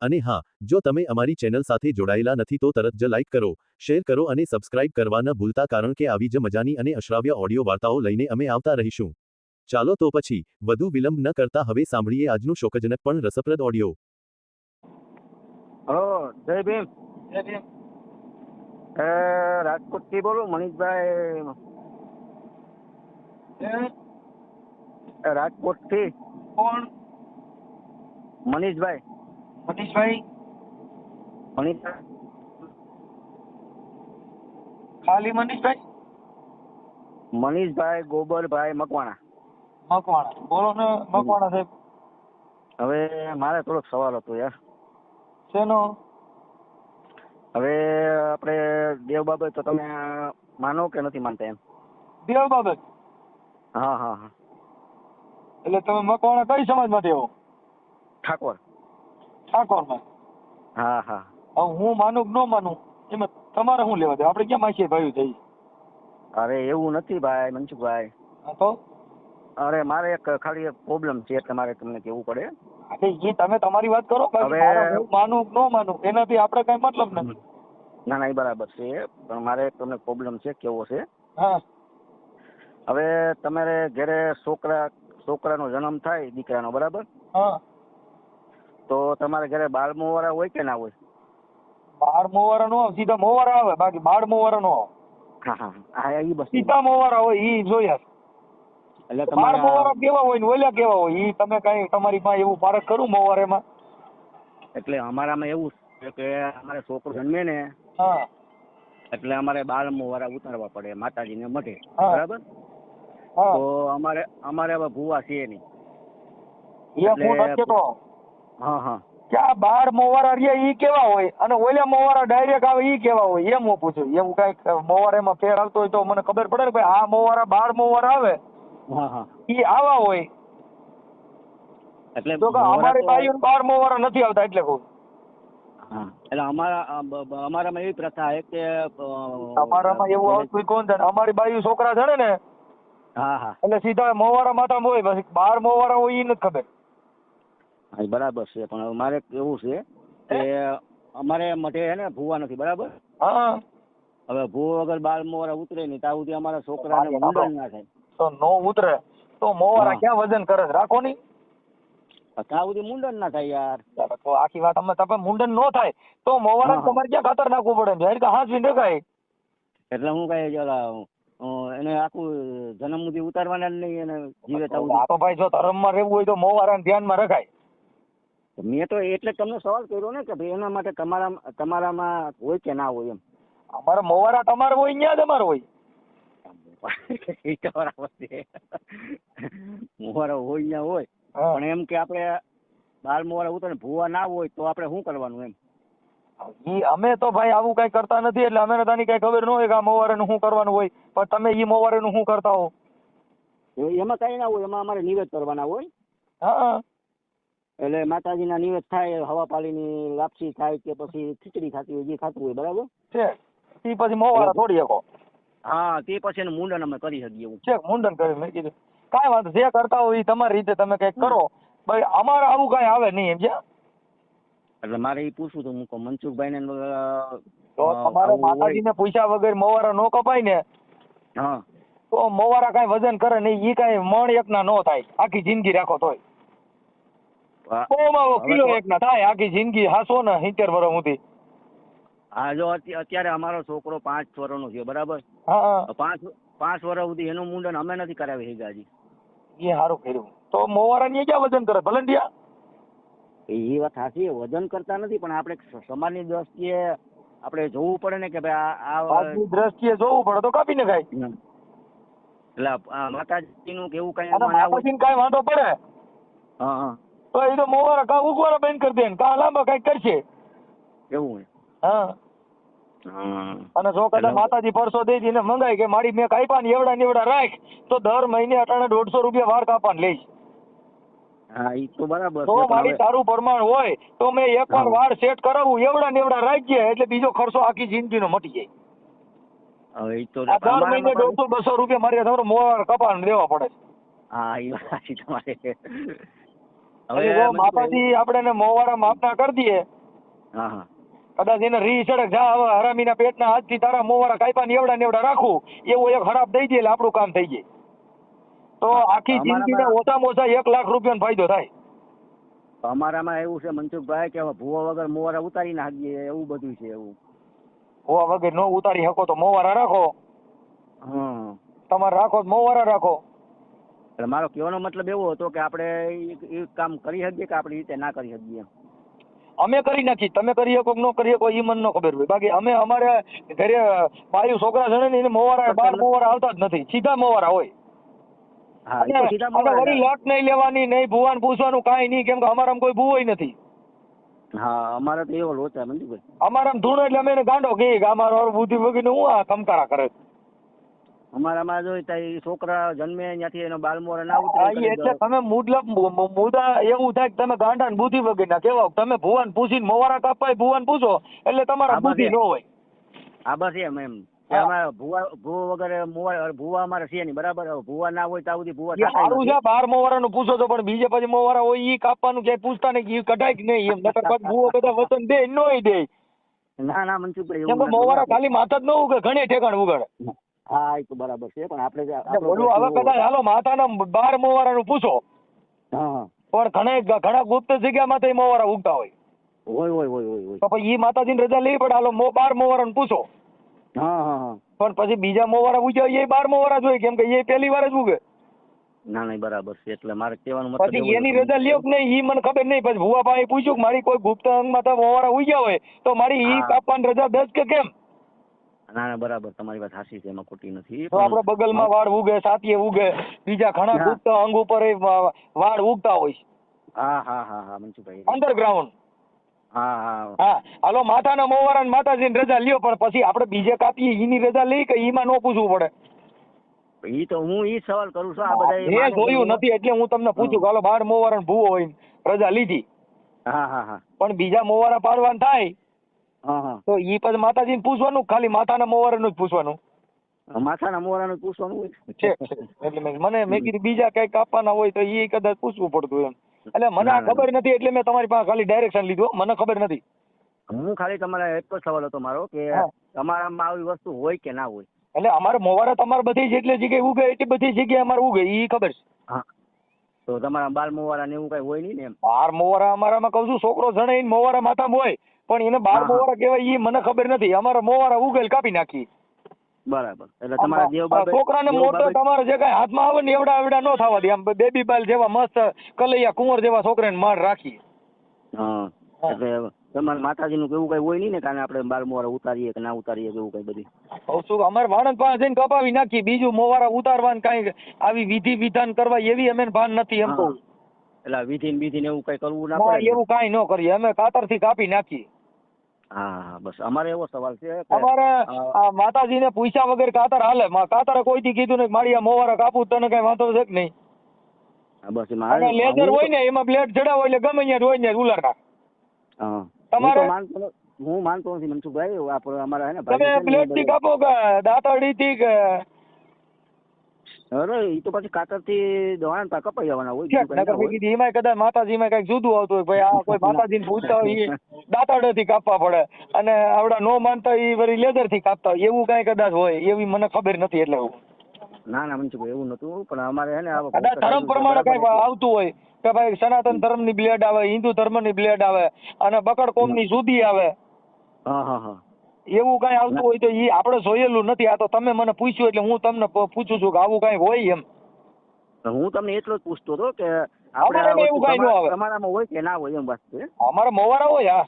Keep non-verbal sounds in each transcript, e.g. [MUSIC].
અને હા જો તમે અમારી ચેનલ સાથે જોડાયેલા નથી તો તરત જ લાઇક કરો શેર કરો અને સબસ્ક્રાઇબ કરવા ન ભૂલતા કારણ કે આવી જ મજાની અને અશ્રાવ્ય ઓડિયો વાર્તાઓ લઈને અમે આવતા રહીશું. ચાલો તો પછી વધુ વિલંબ ન કરતા હવે સાંભળીએ આજનું શોકજનક પણ રસપ્રદ ઓડિયો. હલો જય ભીમ. જય ભીમ. એ રાજકોટથી બોલું મનીષભાઈ. રાજકોટથી. કોણ? મનીષભાઈ. મનીષભાઈ મનીષભાઈ ખાલી મનીષભાઈ? મનીષભાઈ ગોબરભાઈ મકવાણા. મકવાણા. બોલો ને મકવાણા સાહેબ. હવે મારે થોડોક સવાલ હતો યાર. શેનો? હવે આપણે દેવ બાબત તો તમે માનો કે નથી માનતા એમ? દેવ બાબત? હા હા હા. એટલે તમે મકવાણા કઈ સમાજમાંથી આવો? ઠાકોર. ઠાકોરમાં. હા હા. હવે હું માનું કે ન માનું એમાં તમારે શું લેવા દે આપણે કેમ માસીએ ભાઈ થઈ અરે એવું નથી ભાઈ મનસુખભાઈ. હા તો? અરે મારે એક ખાલી એક પ્રોબ્લેમ છે એટલે મારે તમને કહેવું પડે. એટલે એ તમે તમારી વાત કરો હવે- હું માનું કે ન માનું એનાથી આપણે કઈ મતલબ નથી. ના ના એ બરાબર છે પણ મારે તમને પ્રોબ્લેમ છે કેવો છે? હા. હવે તમારે ઘરે છોકરા છોકરાનો જન્મ થાય દીકરાનો બરાબર? હા. તો તમારે ઘરે બાળ મોવારા હોય કે ના હોય? બાળ મોવારા નો સીધા મોવારા આવે બાકી બાળ મોવારા નો હા હા હા. એ બસ સીધા મોવારા હોય એ જોયા. એટલે તમારા મોવારા કેવા હોય ને ઓલા કેવા હોય એ તમે કઈ તમારી પાસે એવું પારખ કરું મોવારેમાં એટલે અમારામાં એવું છે કે અમારે છોકરો જન્મે ને હા. એટલે અમારે બાળ મોવારા ઉતારવા પડે માતાજીને મઢે. બરાબર? તો અમારે અમારે હવે ભૂવા છે નહીં. કે આ બાર મોવારા રહ્યા ઈ કેવા હોય? અને ઓલા મોવારા ડાયરેક્ટ આવે ઈ કેવા હોય? એમ હું પૂછું. એવું કંઈક મોવારામાં ફેર આવતો હોય તો મને ખબર પડે ને ભાઈ આ મોવારા બાર મોવારા આવે. હા હા. ઈ આવા હોય. એટલે તો કે અમારી બાયુ બાર મોવારા નથી આવતા એટલે કહું. એટલે અમારા અમારામાં એવી પ્રથા છે કે અમારામાં એવું આવતું કોણ છે અમારી બાયુ છોકરા છે ને? હા હા. એટલે સીધા મોવારા માતા હોય પછી બાર મોવારા હોય ઈ નથી ખબર. હા, બરાબર છે. પણ હવે મારે એવું છે કે અમારે મટે હે ને ભૂવા નથી બરાબર? હા. હવે ભૂવો વગર બાળ મોવારા ઉતરે નહીં ત્યાં સુધી અમારા છોકરાને મુંડન ના થાય. તો નો ઉતરે તો મોવારા ક્યાં વજન કરે છે? રાખો નહીં. ત્યાં સુધી મુંડન ના થાય યાર. તો આખી વાત અમે તમે મુંડન નો થાય. તો મોવારા. તમારે ક્યાં ખાતર નાખવું પડે? જાહેર કે હાથ વિંડે કાંઈ? એટલે હું કઈ જરા એને આખું જન્મ સુધી ઉતારવાના જ નહીં એને જીવે તો ભાઈ જો ધર્મમાં રહેવું હોય તો મોવારાને ધ્યાનમાં રખાય. મેં તો એટલે તમને સવાલ કર્યો ને કે ભાઈ એના માટે તમારા તમારામાં હોય કે ના હોય એમ? અમારા મોવારા તમારે હોય ન્યા જ હોય. તો બરાબર છે. મોવારા હોય ન્યા હોય. પણ એમ કે આપણે બાર મોવારા ઉતરે ભૂવા ના હોય તો આપણે શું કરવાનું એમ? ઈ અમે તો ભાઈ આવું કઈ કરતા નથી એટલે અમે તાની કઈ ખબર ન હોય કે આ મોવારેનું શું કરવાનું હોય. પણ તમે ઈ મોવારેનું શું કરતા હો? એમાં કઈ ના હોય એમાં અમારે નિવેદ કરવાના હોય. હા. એટલે માતાજીના નિવેદ થાય હવા પાલીની લાપસી થાય કે પછી ખીચડી ખાતી હોય જે ખાતું હોય બરાબર? છે. તે પછી મોવારા થોડી શકો. હા તે પછી એનું મુંડન અમે કરી શકીએ એવું. છે મુંડન કરી મેં કીધું. કાંઈ વાંધો જે કરતા હોય એ તમારી રીતે તમે કંઈક કરો. ભાઈ અમારે આવું કઈ આવે નહીં એમ છે? એટલે મારે એ પૂછવું હતું મૂકો મનસુખભાઈ ને તો તમારે માતાજીને પૂછ્યા વગર મોવારા નો કપાય ને? હા. તો મોવારા કાંઈ વજન કરે નહીં એ કાંઈ મણ એકના નો થાય. આખી જિંદગી રાખો તોય. હા. ઓમાં કિલો એક ના થાય. આખી જિંદગી હાસો ને સિત્તેર વર્ષ સુધી. હા જો અત્યારે અમારો છોકરો પાંચ વર્ષનો છે બરાબર? પાંચ પાંચ વર્ષ સુધી એનું મુંડન અમે નથી કરાવી હજી. એ સારું કર્યું. તો મોવારા ની ક્યાં વજન કરે? ભલંડિયા? એ વાત સાચી વજન કરતા નથી પણ આપણે સમાજની દ્રષ્ટિએ આપણે જોવું પડે ને કે ભાઈ આ દ્રષ્ટિએ જોવું પડે તો કાપી ને ખાય એટલે આ માતાજીનું કેવું કઈ કાંઈ વાંધો પડે? હા હા. તો એ તો મોવારા કા ઉગવારા બંધ કરી દે કા લાંબા કંઈક કરશે. એવું હા. હા. અને જો કદાચ માતાજી પરસો દઈ દીને મંગાય કે મારી મેં કાપ્યા ને એવડા ને એવડા રાખ તો દર મહિને અટાણે દોઢસો રૂપિયા વાર કાપવાને લઈશ. હા ઈ તો બરાબર તો મારી તારું પ્રમાણ હોય તો મેં એકવાર વાર વાળ સેટ કરાવું એવડા ને એવડા રાખીએ એટલે બીજો ખર્ચો આખી જિંદગીનો મટી જાય. હવે ઈ તો દર મહિને દોઢસો બસો રૂપિયા મારે તમારો મોવાર કપાણ દેવા પડે હા ઈ વાત તમારે જો માતાજી આપણે મોવારા માપના કરી દઈએ. હા હા. કદાચ એને રી સડક જા હવે હરામીના પેટના હાથથી તારા મોવારા કાપ્યા નેવડા નેવડા રાખું. એવું એક હરાપ દઈ દે એટલે આપણું કામ થઈ જાય. તો આખી જિંદગીને ઓછામાં ઓછા એક લાખ રૂપિયાનો ફાયદો થાય. અમારામાં એવું છે મનસુખભાઈ કે હવે ભૂવા વગર મોવારા ઉતારી નાખીએ એવું બધું છે એવું. હોવા વગર નો ઉતારી શકો તો મોવારા રાખો. તમારે રાખો મોવારા રાખો. એટલે મારો કહેવાનો મતલબ એવો હતો કે આપણે ઈ કામ કરી શકીએ કે આપણી રીતે ના કરી શકીએ? અમે કરી નાખી. તમે કરી શકો ન કરી શકો એ મને ન ખબર હોય. બાકી અમે અમારે ઘરે બાયું છોકરા છે ને એને મોવારા બાર મોવારા આવતા જ નથી. સીધા મોવારા હોય. વળી લોટ નહીં લેવાની નહીં ભુવાન પૂછવાનું કાંઈ નહીં. કેમ કે અમારામાં કોઈ ભૂવો નથી. હા અમારે તો એવો લોચા મંજુભાઈ. અમારામાં ધૂણ એટલે અમે ગાંડો કહીએ કે અમારો બુદ્ધિ વગીને હું આ કમકારા કરે છે. અમારામાં જો ત્યાં છોકરા જન્મે ત્યાંથી એનો બાલ મોરા ના ઉતરે એટલે તમે મુદલબ મુ- મુ- મુદ્દા એવું થાય કે તમે ગાંડા ને બુદ્ધિ વગરના કેવા તમે ભુવન પૂછીને મોવારા કાપાય ભુવન પૂછો એટલે તમારા બુદ્ધિ. ન હોય. હા બસ એમ એમ. અમારે ભુવા ભુવા વગર મોવા ભુવા અમારે છે નહીં બરાબર? ભુવા ના હોય ત્યાં સુધી ભુવા સારું છે બાર મોવારાનું પૂછો તો પણ બીજે પછી મોવારા હોય ઈ કાપવાનું ક્યાંય પૂછતા નહીં ઈ કઢાય કે નહીં એમ. નકર પછી ભૂવો બધા વચન દે નોય દે. ના ના મનસુખભાઈ મોવારા ખાલી માથા જ ન ઉગે ઘણી ઠેકાણ ઉગાડે. હા એ તો બરાબર છે પણ આપણે બોલું હવે કદાચ હાલો માતાના બાર મોવારાનું પૂછો. હા પણ ઘણા ઘણા ગુપ્ત જગ્યામાં તો મોવારા ઉગતા હોય. હોય હોય હોય હોય તો પછી ઈ માતાજીની રજા લેવી પડે. હાલો મો બાર મોવારાનું પૂછો. હા હા હા. પણ પછી બીજા મોવારા ઉગ્યા એ બાર મોવારા જોઈએ કેમ કે એ પહેલી વાર જ ઉગે. ના નહીં બરાબર છે. એટલે મારે કહેવાનું મતલબ પછી એની રજા લ્યો કે નહીં ઈ મને ખબર નહીં. પછી ભુવા ભાઈ પૂછ્યું કે મારી કોઈ ગુપ્ત અંગમાં તો મોવારા ઉગ્યા હોય તો મારી ઈ હા. કાપવાની રજા દસ કે કેમ? ના ના બરાબર તમારી વાત સાચી છે એમાં ખોટી નથી તો આપણે બગલમાં વાળ ઉગે સાતીએ ઉગે બીજા ઘણા ગુપ્ત અંગ ઉપર વાળ ઉગતા હોય છે. હા હા હા હા મનસુભાઈ અંડરગ્રાઉન્ડ હા હા. હા હાલો માતાના મોવારા ને માતાજીની રજા લ્યો પણ પછી આપણે બીજે કાપીએ ઈની રજા લઈ કે ઈમાં ન પૂછવું પડે? ઈ તો હું ઈ સવાલ કરું છું આ બધા એ જોયું નથી એટલે હું તમને પૂછું હાલો બાર મોવારા ભૂવો હોય રજા લીધી. હા હા હા. પણ બીજા મોવારા પાડવાન થાય તો ઈ પછી માતાજીને પૂછવાનું? ખાલી માતાના મોવારાનું જ પૂછવાનું? માથાના મોરાનું પૂછવાનું હોય. છે. એટલે મને મેં કીધું બીજા કઈ કાપવાના હોય તો ઈ કદાચ પૂછવું પડતું એમ. એટલે મને આ ખબર નથી એટલે મેં તમારી પાસે ખાલી ડાયરેક્શન લીધું મને ખબર નથી. હું ખાલી તમારા એક જ સવાલ હતો મારો કે તમારામાં આવી વસ્તુ હોય કે ના હોય? એટલે અમારે મોવારા તમારે બધી જેટલી જગ્યાએ ઉગે એટલી બધી જગ્યાએ અમારે ઉગે ઈ ખબર છે. તો તમારા બાલ મોવારા ને એવું કઈ હોય નહીં ને એમ? બાર મોવારા અમારામાં કહું છું છોકરો જણે મોવારા માથામાં હોય પણ એને બાર. મોવારા કહેવાય ઈ મને ખબર નથી. અમારા મોવારા ઉગેલ કાપી નાખી. બરાબર. એટલે તમારા દેવ બાબા છોકરાને મોટો તમારે જે કઈ હાથમાં આવે ને એવડા એવડા ન થવા દે. આમ બેબી બાલ જેવા મસ્ત કલૈયા કુંવર જેવા છોકરાને માર રાખી હા. હા. એટલે તમારા માતાજીનું કેવું કઈ હોય નહીં ને કારણ આપણે બાર મોવારા ઉતારીએ કે ના ઉતારીએ કેવું કઈ બધી? કહું છું અમારે વાણંદ પાસે જઈને કપાવી નાખી બીજું મોવારા ઉતારવાનું કાંઈ આવી વિધિ વિધાન કરવા એવી અમે ભાન નથી એમ કહું. એટલે વિધિ ને બીધિ એવું કઈ કરવું ના પડે? એવું કાંઈ ન કરીએ અમે કાતરથી કાપી નાખી હા બસ. અમારે એવો સવાલ છે અમારે માતાજીને પૂછ્યા વગર કાતર હાલે. કાતરે કોઈથી કીધું નહીં મારી આ મોવારા કાપું તને કઈ વાંધો છે કે નહીં? હા, બસ લેઝર હોય ને એમાં બ્લેડ ચડાવો એટલે ગમે ત્યાં હોય ને ઉલાર નાખ તમારે- હું માનતો ન- નથી મનસુખભાઈ આપણે અમારા હે ને તમે પ્લેટથી કાપો કે દાંતરડી થી કે? અરે એ તો પછી કાતરથી દવાણ તા કપાઈ જવાના હોય ના નકર મેં. કીધું એમાંય કદાચ કંઈક જુદું આવતું હોય ભાઈ આ કોઈ [LAUGHS] માતાજીને પૂછતા હોય ઈ દાંતરડે થી કાપવા પડે. અને આવડા નો માનતા એ વળી લેધરથી કાપતા હોય એવું કઈ કદાચ હોય એવી મને ખબર નથી એટલે ના ના મનસુખભાઈ એવું નતું પણ અમારે હે ને કદાચ ધર્મ પ્રમાણે કઈ આવતું હોય કે ભાઈ સનાતન ધર્મની બ્લેડ આવે હિન્દુ ધર્મની બ્લેડ આવે અને બકડ કોમની સુધી આવે. એવું કઈ આવતું હોય તો એ આપણે જોયેલું નથી. આ તો તમે મને પૂછ્યું એટલે હું તમને પૂછું છું કે આવું કઈ હોય એમ. હું તમને એટલો જ પૂછતો હતો કે અમારામાં એવું કઈ ન આવે. અમારામાં હોય કે ના હોય એમ વાત છે? અમારે મોવારા હોય હા.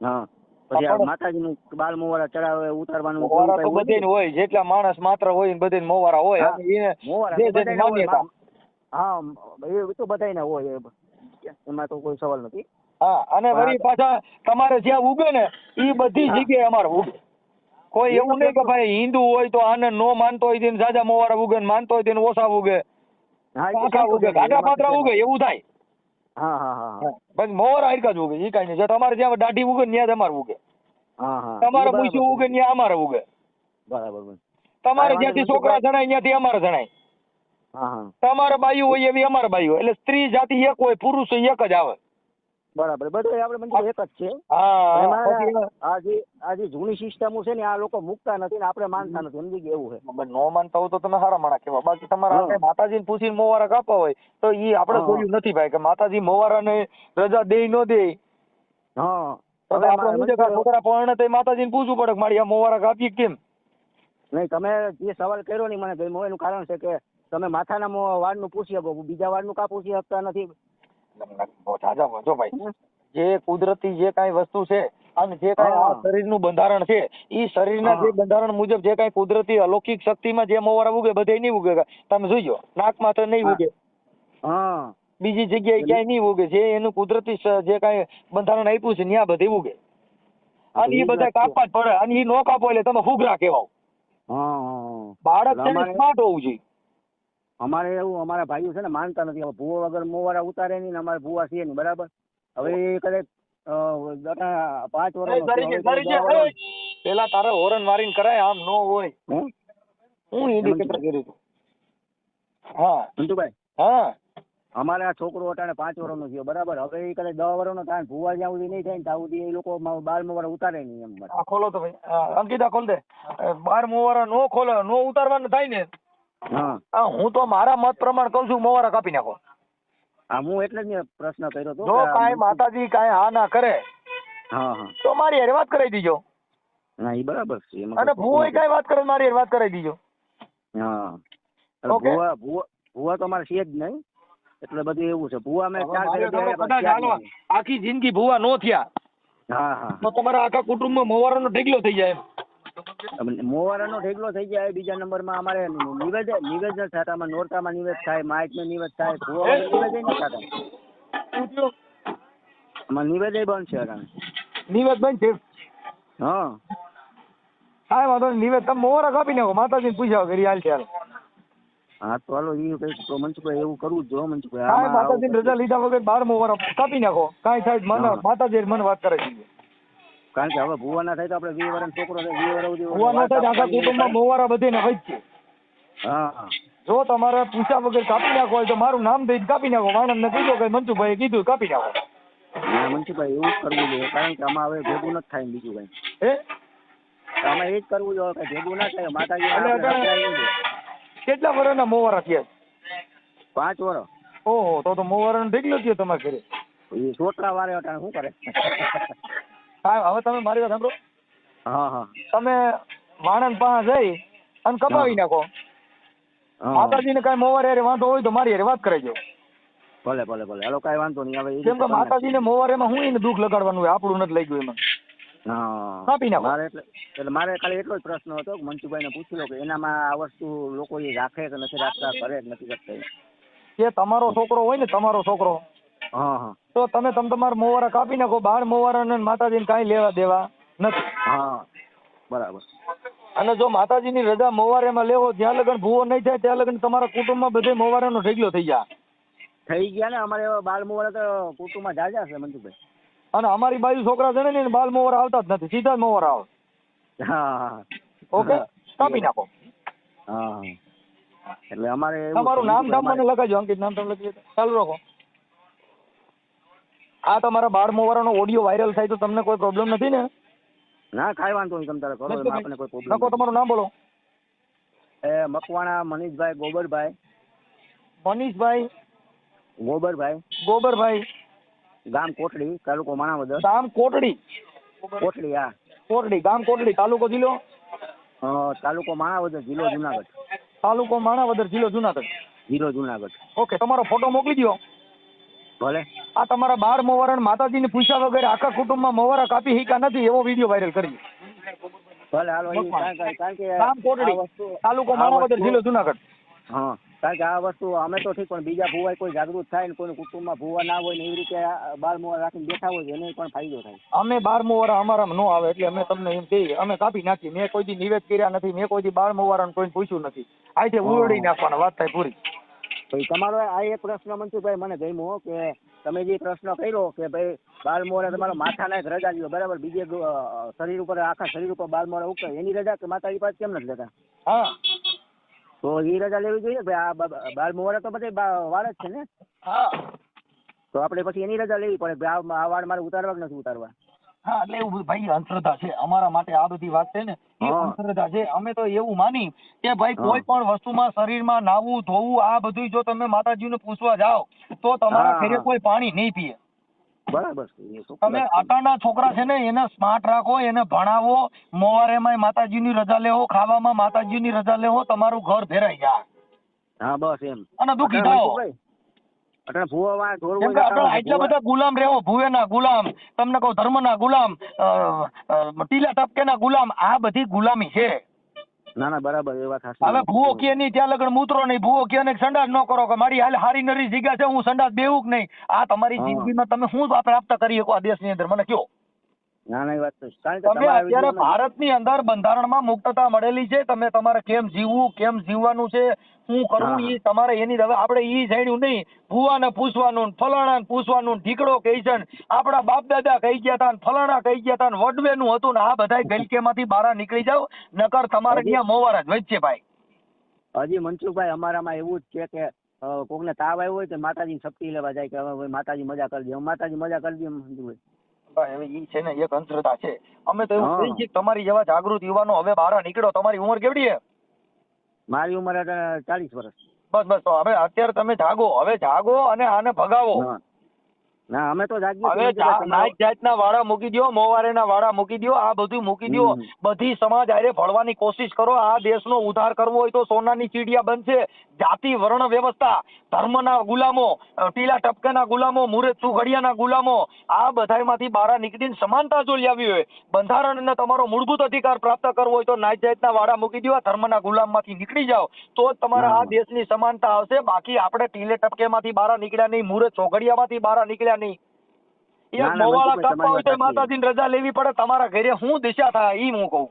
હા. પછી આ માતાજીનું બાલ મોવારા ચડાવે ઉતારવાનું મોવારા તો બધે હોય? જેટલા માણસ માત્ર હોય ને બધે મોવારા હોય. મોવારા હા એ તો બધાયના હોય એમાં. તો કોઈ સવાલ નથી. હા અને વળી પાછા તમારે જ્યાં ઉગે ને એ બધી. જગ્યાએ અમારે ઉગે કોઈ એવું નહીં કે ભાઈ હિન્દુ હોય તો આને નો માનતો હોય તેને સાજા મોવારા ઉગે ને માનતો હોય તેને ઓછા ઉગે આખા ઉગે ગાઢા પાત્રા ઉગે એવું થાય. હા હા હા મોવારા હરકા જ ઉગે એ કાંઈ નહીં. જો તમારે જ્યાં દાઢી ઉગે ને ત્યાં તમારે ઉગે તમારે પૂછ્યું ઉગે ત્યાં અમારે ઉગે બરાબર. તમારે જ્યાંથી છોકરા જણાય ત્યાંથી અમારે જણાય. તમારે બાયું હોય એવી અમારે બાયું હોય. એટલે સ્ત્રી જાતિ એક હોય પુરુષ એક જ આવે. બરાબર. બધું આપણે મંદિર એક જ છે. આજે આ જે જૂની સિસ્ટમો છે ને આ લોકો મૂકતા નથી ને આપણે માનતા નથી. સમજી ગયા એવું છે. નો માનતા હોય તો તમે સારા માણા કહેવા બાકી તમારા માતાજી ને માતાજીને પૂછીને મોવારા કાપવા હોય તો એ આપણે. જોયું નથી ભાઈ કે માતાજી મોવારાને રજા દે ન દે હા. છોકરા પરણે તો માતાજીને પૂછવું પડે કે મારી આ મોવારા કાપીએ કેમ? નહીં તમે જે સવાલ કર્યો ને મને એનું કારણ છે કે તમે માથાના વાળનું પૂછી શકો બીજા વાળનું કા પૂછી શકતા નથી? ઝાઝા ભાઈ. જે કુદરતી જે કાંઈ વસ્તુ છે અને જે કાંઈ. શરીરનું બંધારણ છે એ શરીરના જે બંધારણ મુજબ જે કાંઈ કુદરતી અલૌકિક શક્તિમાં જે મોવારા ઉગે બધે નહીં ઉગે. તમે જોઈજો નાકમાં તો નહીં ઉગે. હા. બીજી જગ્યાએ ક્યાંય નહીં ઉગે. જે એનું કુદરતી જે કાંઈ બંધારણ આપ્યું છે ત્યાં બધે ઉગે. અને એ બધા કાપવા જ પડે અને એ નો કાપો એટલે તમે ફુગરા કહેવાઓ બાળક સ્માર્ટ હોવું જોઈએ. અમારે એવું અમારા ભાઈઓ છે ને માનતા નથી. હવે ભૂવો વગર મોવારા ઉતારે નહીં ને અમારે ભૂવા છીએ નહીં બરાબર? હવે કદાચ પાંચ વર્ષ પેલા તારે હોરન મારીને કરાય આમ નો હોય. હું? ઇન્ડિકેટર કર્યું હા. મંટુભાઈ હા. અમારે આ છોકરો અટાણે પાંચ વર્ષનો થયો બરાબર? હવે એ કદાચ દસ વર્ષનો થાય ભૂવા જ્યાં સુધી નહીં થાય ને ત્યાં સુધી એ લોકો બાર મોવારા ઉતારે નહીં એમ. આ ખોલો તો ભાઈ. અંકિતા ખોલ દે. બાર મોવારા નો ખોલે નો ઉતારવાનું થાય ને. હા. હું તો મારા મત પ્રમાણે કહું છું મોવારા કાપી નાખો. હા હું એટલે જ પ્રશ્ન કર્યો હતો જો કાંઈ માતાજી કાંઈ હા ના કરે હા હા. તો મારી હારે વાત કરાવી દીજો. ના એ બરાબર છે અને ભૂવો કાંઈ વાત કરે મારી હારે વાત કરાવી દીજો. હા. ભૂવા ભૂવા ભૂવા તો અમારે છે જ નહીં એટલે બધું એવું છે. ભૂવા મેં ચાર આખી જિંદગી ભૂવા નો થયા. હા હા. તો તમારા આખા કુટુંબમાં મોવારાનો ઢગલો થઈ જાય એમ. મોવારાનો ઢેગલો થઈ જાય બીજા નંબરમાં અમારે નિવેદ નિવેદ ન થતા અમારે નોરતામાં નિવેદ થાય માઇકમાં નિવેદ થાય ભૂવા નિવેદ ન થતા. અમારે નિવેદ બંધ છે અટાણે નિવેદ બંધ છે હા. કાંઈ વાંધો નિવેદ તમે મોવારા કાપી નાખો માતાજીને પૂછ્યા કરી હાલ ચાલ હા તો હાલો એ કઈ તો મનસુખભાઈ એવું કરવું જો મનસુખભાઈ માતાજી માતાજીની રજા લીધા વગર બાર મોવારા કાપી નાખો. કાંઈ સાહેબ મને માતાજી મને વાત કરે દીધી. કારણ કે હવે ભૂવા ના થાય તો આપણે વીસ વર્ષ છોકરો વીસ વર્ષ સુધી ભૂવા ના થાય આખા કુટુંબમાં મોવારા બધીને વચ્ચે હા. જો તમારે પૂછ્યા વગર કાપી નાખો હોય તો મારું નામ દઈને કાપી નાખો. વાણંદને કીધું કે મંચુભાઈ કીધું કાપી નાખો. ના મંચુભાઈ એવું જ કરવું જોઈએ કારણ કે આમાં હવે ભેગું નથી થાય બીજું કઈ. હે? આમાં એ જ કરવું જોઈએ કે ભેગું ના થાય માતાજી કેટલા વર્ષના મોવારા થયા? પાંચ વર્ષ ઓહો તો તો મોવારાનો ઢગલો થયો તમારે ઘરે. એ છોકરા વારે શું કરે? હા હવે તમે મારી વાત સાંભળો. હા હા. તમે વાણંદ પાસે જઈ અને કપાવી નાખો. માતાજીને કઈ મોવારે હારે વાંધો હોય તો મારી હારે વાત કરાવજો ભલે ભલે ભલે. હાલો કઈ વાંધો નહીં. હવે કેમ કે માતાજીને માતાજીને મોવારેમાં હું એને દુઃખ લગાડવાનું હોય? આપણું નથી લાગ્યું એમાં. કાપી નાખો. મારે એટલે એટલે મારે ખાલી એટલો જ પ્રશ્ન હતો કે મંચુભાઈને પૂછી લો કે એનામાં આ વસ્તુ લોકો એ રાખે કે નથી રાખતા કરે કે નથી કરતા એ. તમારો છોકરો હોય ને તમારો છોકરો. હા હા. તો તમે તમ તમારા મોવારા કાપી નાખો બાર મોવારા ને માતાજીને કાંઈ લેવા દેવા નથી. હા બરાબર. અને જો માતાજીની રજા મોવારેમાં લેવો જ્યાં લગન ભૂવો નહીં થાય ત્યાં લગન તમારા કુટુંબમાં બધે મોવારાનો ઢગલો થઈ જાય. થઈ ગયા ને અમારે એવા મોવારા તો કુટુંબમાં જાજા છે મંજુભાઈ. અને અમારી બાજુ છોકરા છે ને બાલ મોવારા આવતા જ નથી સીધા જ મોવારા આવે. હા ઓકે? કાપી નાખો. હા. એટલે અમારે તમારું નામ નામ મને લખાજો અંકિત નામ તમે લખી. ચાલુ રાખો. આ તમારા બાળ મોવારાનો ઓડિયો વાયરલ થાય તો તમને કોઈ પ્રોબ્લેમ નથી ને? ના કાંઈ વાંધો નહીં તમે તારે કરો એમાં આપણને કોઈ પ્રોબ્લેમ નકો તમારું નામ બોલો. એ મકવાણા મનીષભાઈ ગોબરભાઈ. મનીષભાઈ? ગોબરભાઈ. ગોબરભાઈ. ગામ કોટડી તાલુકો માણાવદર. ગામ કોટડી. કોટડી હા. કોટડી ગામ કોટડી તાલુકો જિલ્લો? તાલુકો માણાવદર જિલ્લો જુનાગઢ. તાલુકો માણાવદર જિલ્લો જુનાગઢ. જિલ્લો જુનાગઢ. ઓકે તમારો ફોટો મોકલી દો ભલે. આ તમારા બાર મોવારા ને માતાજીને પૂછ્યા વગર આખા કુટુંબમાં મોવારા કાપી શીખા નથી એવો વીડિયો વાયરલ કરી તાલુકો માણાવદર જિલ્લો જુનાગઢ. હા કારણ કે આ વસ્તુ અમે તો ઠીક પણ બીજા ભુવાય કોઈ જાગૃત થાય ને કોઈનું કુટુંબમાં ભુવા ના હોય ને એવી રીતે બાર બાળ મોવા રાખીને બેઠા હોય એને પણ ફાયદો થાય. અમે બાર વરા અમારામાં ન આવે એટલે અમે તમને એમ કહીએ અમે કાપી નાખીએ. મેં કોઈ દી નિવેદ કર્યા નથી મેં કોઈ દી બાર વાળાને કોઈને પૂછ્યું નથી. આજે ઉરડી નાખવાના વાત થાય પૂરી. પછી તમારો આ એક પ્રશ્ન મનસુખભાઈ મને ગમ્યો કે તમે જે પ્રશ્ન કર્યો કે ભાઈ બાળ મોરે તમારો માથાના એક રજા લ્યો બરાબર? બીજે શરીર ઉપર આખા શરીર ઉપર બાળ ઉપર એની રજા કે માતાજી પાસે કેમ નથી લેતા? હા. તો એ રજા લેવી જોઈએ ભાઈ આ બા- બાળ મોરે તો બધે વાળ જ છે ને? હા. તો આપણે પછી એની રજા લેવી પડે. આ વાળ મારે ઉતારવા કે નથી ઉતારવા? હા એટલે એવું બધું. ભાઈ અંધશ્રદ્ધા છે. અમારા માટે આ બધી વાત છે ને એ અંધશ્રદ્ધા છે. અમે તો એવું માની કે ભાઈ કોઈ પણ વસ્તુમાં શરીરમાં નાવું ધોવું આ બધું જો તમે માતાજીને પૂછવા જાઓ તો તમારા ઘરે કોઈ પાણી નહીં પીએ. બરાબર તમે છે. છોકરા છે ને એને સ્માર્ટ રાખો એને ભણાવો મોવારેમાં માતાજીની રજા લેવો ખાવામાં માતાજીની રજા લેવો તમારું ઘર ફેરાઈ જાય. હા બસ એમ. અને દુઃખી અટાણે થાઓ. મનસુખભાઈ, અટાણે ભૂવા વાળા ઢોર કેમ કે આપણે અટાણે બધા ગુલામ રહેવો ભુવેના ગુલામ તમને કહું ધર્મના ગુલામ ટીલા ટપકેના ગુલામ આ બધી ગુલામી છે. ના ના બરાબર એ વાત હવે ભૂવો કે નહીં ત્યાં લગન મૂતરો નહીં ભૂવો કે નહીં સંડાસ ન કરો કે મારી હાલ હારી નરી જગ્યા છે હું સંડાસ બેવું કે નહીં. આ તમારી. જિંદગીમાં તમે શું પ્રાપ્ત કરી શકો આ દેશની અંદર? મને કયો. ના ના એ વાત તો તમે અત્યારે ભારતની અંદર બંધારણમાં મુક્તતા મળેલી છે તમે તમારે કેમ જીવવું કેમ જીવવાનું છે શું કરવું. તમારે એની હવે આપણે ઈ જાણ્યું નહીં. ભુવાને પૂછવાનું પૂછવાનું ઢીકડો કહી છે આપણા બાપ દાદા કહી ગયા હતા ફલાણા કહી ગયા હતા ને વડવેનું હતું ને આ બધાય ગલકેમાંથી બહાર નીકળી જાવ નકર તમારે ત્યાં મોવાર જ વચ્ચે ભાઈ. હજી મનસુખભાઈ અમારામાં એવું જ છે કે કોક કોકને તાવ આવ્યો હોય તો માતાજીની શક્તિ લેવા જાય કે હવે માતાજી મજા કરી દે માતાજી મજા કરી દે હવે ઈ છે ને એક અંધશ્રદ્ધા છે. અમે તો એવું હા. કહીએ છીએ તમારી જેવા જાગૃત યુવાનો હવે બહાર નીકળો. તમારી ઉંમર કેવડી છે? મારી ઉંમર ચાલીસ વર્ષ. બસ બસ તો હવે અત્યારે તમે જાગો. હવે જાગો અને આને ભગાવો. ના અમે તો જા- જાતના વાળા મૂકી દ્યો મોવારેના વાળા મૂકી દો આ બધું મૂકી દો. બધી સમાજ આરે ભળવાની કોશિશ કરો આ દેશનો ઉદ્ધાર કરવો હોય તો સોનાની ચીડિયા બનશે. જાતિ વર્ણ વ્યવસ્થા ધર્મના ગુલામો ટીલા ટપકાના ગુલામો મુરત સુઘડિયાના ગુલામો આ બધાયમાંથી બહાર નીકળીને સમાનતા જો લાવી હોય બંધારણને તમારો મૂળભૂત અધિકાર પ્રાપ્ત કરવો હોય તો નાત જાતના વાળા મૂકી દ્યો આ ધર્મના ગુલામમાંથી નીકળી જાઓ. તો જ તમારા આ દેશ દેશની સમાનતા આવશે. બાકી આપણે ટીલે ટપકેમાંથી બહાર નીકળ્યા નહીં મુરત ચોઘડિયામાંથી બહાર નીકળ્યા નહીં. એક ના, ના, મોવાળા કાપવા હોય તો માતાજીની રજા લેવી પડે તમારા ઘરે શું દિશા થાય ઈ હું કહું.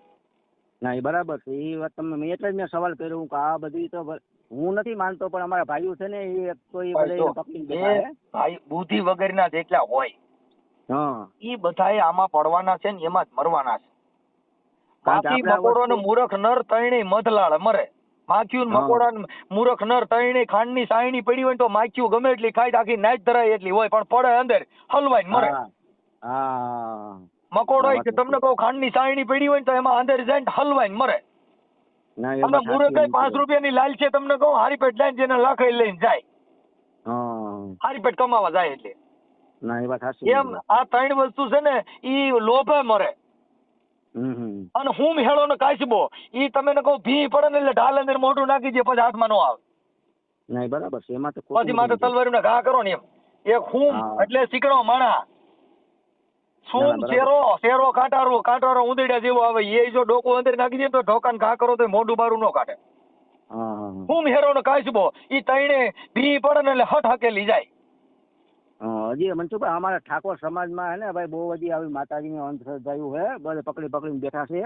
ના એ બરાબર છે. એ વાત તમને મેં એટલે જ મેં સવાલ કર્યો હું કે આ બધી તો હું નથી માનતો પણ અમારા ભાઈઓ છે ને એ એક તો એ બધા એ. ભાઈ બુદ્ધિ વગરના જેટલા હોય હા. ઈ બધાએ આમાં પડવાના છે ને એમાં જ મરવાના છે. કારણ કે માખી આપણે આ મકોડો ને મૂરખ નર તૈણે મધલાળ મરે. માખ્યું મકોડા મૂરખ નર તણી ખાંડની સાયણી પડી હોય તો માખ્યું ગમે એટલી ખાય આખી નાચ ધરાય એટલી હોય પણ પડે અંદર હલવાઈ મરે. મકોડો કે તમને કહું ખાંડની સાયણી પડી હોય ને તો એમાં અંદર જાય હલવાઈ મરે. અને મૂરખ પાંચ રૂપિયા ની લાલ છે તમને કહું હારી પેટ લઈને જેને લાખ લઈને જાય. હારીપેટ હારી પેટ કમાવા જાય એટલે. ના. એમ આ ત્રણ વસ્તુ છે ને ઈ લોભે મરે. અને હું હેળો ને કાચબો ઈ તમે ને કહું ભી પડે ને એટલે ઢાલ અંદર મોઢું નાખી દે પછી હાથમાં નો આવે. નહીં બરાબર છે. એમાં તો પછી માથે નથી. તલવારીને ઘા કરો ને એમ. એક હું એટલે શીકણો માણા. ના, શું શેરો શેરો કાંટારો કાંટારો ઉંદરડા જેવો આવે. એ જો ડોકો અંદર નાખી દે તો ઢોકાન ઘા કરો તો મોઢું બારું નો કાઢે. હા હેરો ને કાચબો ઈ તઈને ભી પડે ને એટલે હટ હકેલી જાય. હજી મનસુખભાઈ અમારા ઠાકોર સમાજમાં હે ને ભાઈ બહુ બધી આવી માતાજીની અંધશ્રદ્ધાયું હે બધે પકડી પકડીને બેઠા છે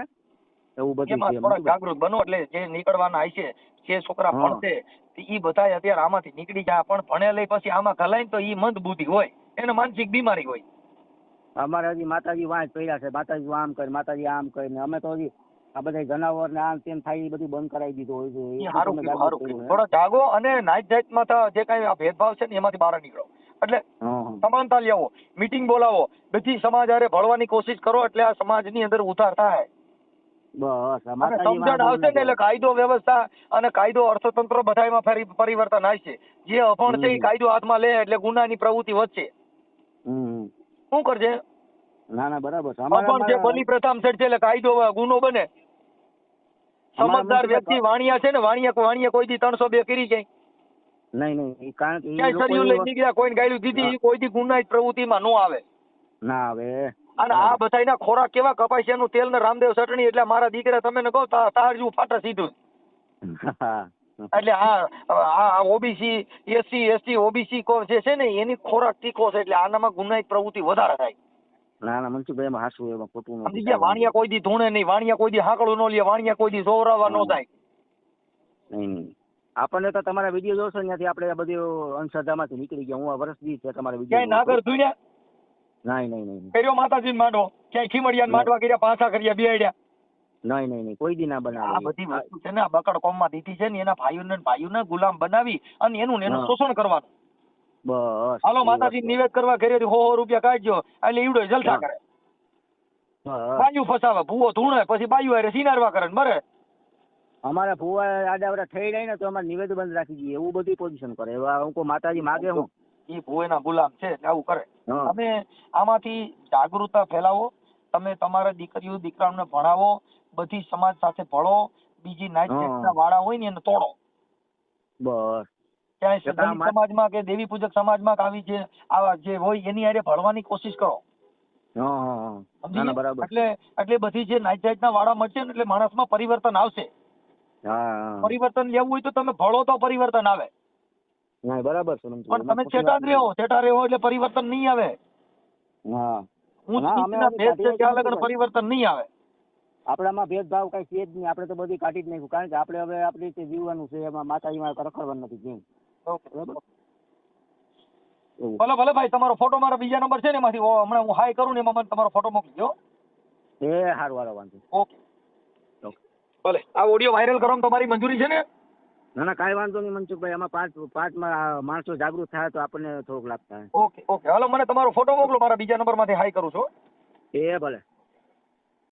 એવું બધું છે જાગૃત બનો એટલે જે નીકળવાના છે જે છોકરા ભણશે એ બધા અત્યારે આમાંથી નીકળી જાય. પણ ભણે લઈ પછી આમાં ઘલાય તો એ મંદ બુદ્ધિ હોય એને માનસિક બીમારી હોય. અમારે હજી માતાજી વાંચ પડ્યા છે માતાજી આમ કરે માતાજી આમ કરે ને અમે તો હજી આ બધા જનાવર ને આમ તેમ થાય એ બધું બંધ કરાવી દીધું હોય છે. થોડો જાગો અને નાત જાતમાં તો જે કઈ ભેદભાવ છે ને એમાંથી બહાર નીકળો. એટલે. સમાનતા લેવો મીટિંગ બોલાવો બધી સમાજ હારે ભળવાની કોશિશ કરો એટલે આ સમાજની અંદર ઉધાર થાય. સમજણ આવશે ને એટલે કાયદો વ્યવસ્થા અને કાયદો અર્થતંત્ર બધાયમાં ફરી પરિવર્તન આવશે જે અભણ છે એ. કાયદો હાથમાં લે એટલે ગુનાની પ્રવૃત્તિ વધશે. શું કરશે ના ના બરાબર અભણ છે બલી પ્રથમ છે એટલે કાયદો ગુનો બને. સમજદાર વ્યક્તિ વાણિયા છે ને વાણિયા વાણિયા કોઈ દી ત્રણસો બે કરી જાય. નહીં નહીં કારણ કે ક્યાંય સરિયું લઈને નીકળ્યા કોઈને ગાયલું દીધી હા. ઈ કોઈ દી ગુનાહિત પ્રવૃત્તિમાં નો આવે. ના આવે. અને આ બધાયના ખોરાક કેવા કપાસિયાનું તેલ ને રામદેવ ચટણી એટલે મારા દીકરા તમે ને કહો તા- તાર જેવું ફાટા સીધું. એટલે આ આ ઓબીસી એસસી એસટી ઓબીસી જે છે ને એની ખોરાક તીખો છે એટલે આનામાં ગુનાહિત પ્રવૃત્તિ વધારે થાય. ના ના મનસુખભાઈ એમાં હાસું એમાં ખોટું સમજી ગયા? વાણિયા કોઈ દી ધૂણે નહીં વાણિયા કોઈ દી હાકડું ન લે વાણિયા કોઈ દી સોવરાવા ન. થાય. નહીં નહીં. આપણને તો તમારા વીડિયો જોશો ત્યાંથી આપણે આ બધી અંધશ્રદ્ધામાંથી નીકળી ગયા. હું આ વર્ષ દીધ છે તમારા ક્યાંય વીડિયો નાગર ધૂણ્યા નહીં નહીં નહીં કર્યો માતાજી માંડો? ક્યાંય ખીમડિયા માંડવા કર્યા પાછા કર્યા બેડ્યા નહીં નહીં નહીં કોઈ દી ના આ બધી વસ્તુ છે ને આ બકડ કોમમાં દીધી છે ને એના ભાઈઓને ને ભાઈઓને ગુલામ બનાવી અને એનું એનું શોષણ કરવાનું. બસ હાલો માતાજી નિવેદ કરવા ઘરેથી હો હો રૂપિયા કાઢજો. એટલે ઈવડો જલસા કરે. બાયું ફસાવે ભૂવો ધૂણે પછી બાયું હારે સિનારવા કરે મરે. અમારા ભુવા આડાવડા થઈ જાય ને તો અમારે નિવેદ બંધ રાખી દઈએ. એવું બધી પોઝિશન કરે. એવા હું કોઈ માતાજી માગે હું. એ ભુવેના ગુલામ છે આવું કરે. તમે આમાંથી જાગૃતતા ફેલાવો. તમે તમારા દીકરીઓ દીકરાઓને ભણાવો. બધી સમાજ સાથે ભળો. બીજી. સેક્ટના વાળા હોય ને એને તોડો. બસ. ક્યાંય દલિત સમાજમાં કે દેવી પૂજક સમાજમાં કે આવી જે આવા જે હોય એની હારે ભળવાની કોશિશ કરો. એટલે એટલે બધી જે નાઈટ જાતના વાળા મળશે ને એટલે માણસમાં પરિવર્તન આવશે. પરિવર્તન લેવું હોય તો તમે ભળો તો પરિવર્તન આવે. ના બરાબર છે પણ તમે છેટા જ રહો છેટા રહો એટલે પરિવર્તન નહીં આવે. હા. પરિવર્તન નહીં આવે. આપણામાં ભેદભાવ કઈ છે જ નહીં. આપણે તો બધી કાઢી જ નાખ્યું. કારણ કે આપણે હવે આપણી રીતે જીવવાનું છે. એમાં માતાજીમાં રખડવાનું નથી જીવ બરાબર? ભલે ભલે ભાઈ તમારો ફોટો મારા બીજા નંબર છે ને એમાંથી. હમણાં હું હાઈ કરું ને એમાં મને તમારો ફોટો મોકલી દો. એ સારું વાંધો ઓકે. ભલે. આ ઓડિયો વાયરલ કરવાનું તમારી મંજૂરી છે ને? ના ના કાંઈ વાંધો નહીં મનસુખભાઈ. આમાં પાંચ પાંચમાં માણસો જાગૃત થાય તો આપણને થોડોક લાભ થાય. Okay okay. હાલો મને તમારો ફોટો મોકલો. મારા બીજા નંબરમાંથી હાઈ કરું છું. એ ભલે.